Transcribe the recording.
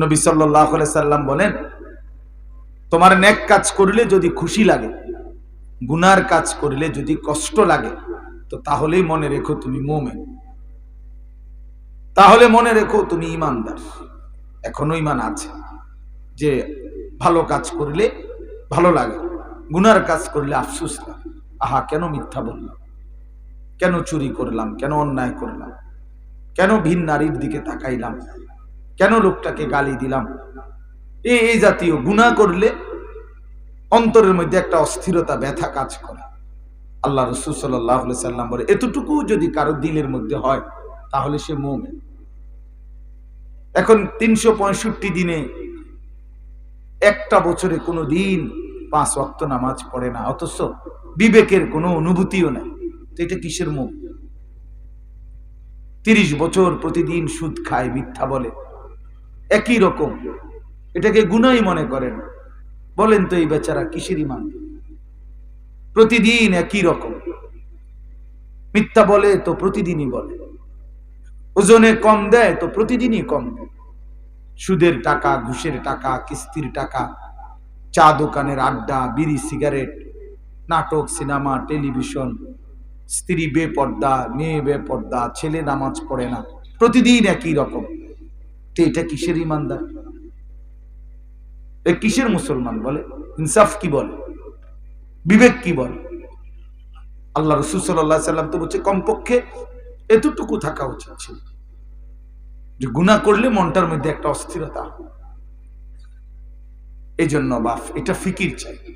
নবী সাল্লাহ সাল্লাম বলেন, তোমার নেক কাজ করলে যদি খুশি লাগে, গুনার কাজ করলে যদি কষ্ট লাগে, তো তাহলেই মনে রেখো তুমি মোমেন। তাহলে মনে রেখো তুমি ইমানদার। এখনও ইমান আছে যে ভালো কাজ করলে ভালো লাগে, গুনার কাজ করলে আফসুস লাগে। আহা, কেন মিথ্যা বললাম? কেন চুরি করলাম? কেন অন্যায় করলাম? কেন ভিন নারীর দিকে তাকাইলাম? কেন লোকটাকে গালি দিলাম? এই এই জাতীয় গুণা করলে অন্তরের মধ্যে একটা অস্থিরতা, ব্যথা কাজ করে। আল্লাহ রসুল সাল্লাহ সাল্লাম বলে এতটুকু যদি কারও দিলের মধ্যে হয়, তাহলে সে মোমেন। এখন তিনশো পঁয়ষট্টি দিনে একটা বছরে কোনো দিন পাঁচ অক্ত নামাজ পড়ে না, অথচ বিবেকের কোনো অনুভূতিও নাই। তো এটা কিসের মুখ তিরিশ বছর প্রতিদিন সুদ খায়, মিথ্যা বলে। একই রকম। এটাকে গুনাই মনে করেন। বলেন তো এই বেচারা কিসের ইমান প্রতিদিন একই রকম। মিথ্যা বলে তো প্রতিদিনই বলে। ওজনে কম দেয় তো প্রতিদিনই কম দেয়। সুদের টাকা, ঘুষের টাকা, কিস্তির টাকা, চা দোকানের আড্ডা, বিড়ি, সিগারেট, নাটক, সিনেমা, টেলিভিশন, স্ত্রী বেপর্দা মেয়ে বেপর্দা ছেলে নামাজ পড়ে না। প্রতিদিন একই রকম। এটা কিসের ইমানদার? কিসের মুসলমান বলে? ইনসাফ কি বলে? বিবেক কি বলে? আল্লাহ রসুল সাল্লাম তো বলছে, কমপক্ষে এতটুকু থাকা উচিত ছিল। যে গুণা করলে মনটার মধ্যে একটা অস্থিরতা। এই জন্য বাফ এটা ফিকির চাই।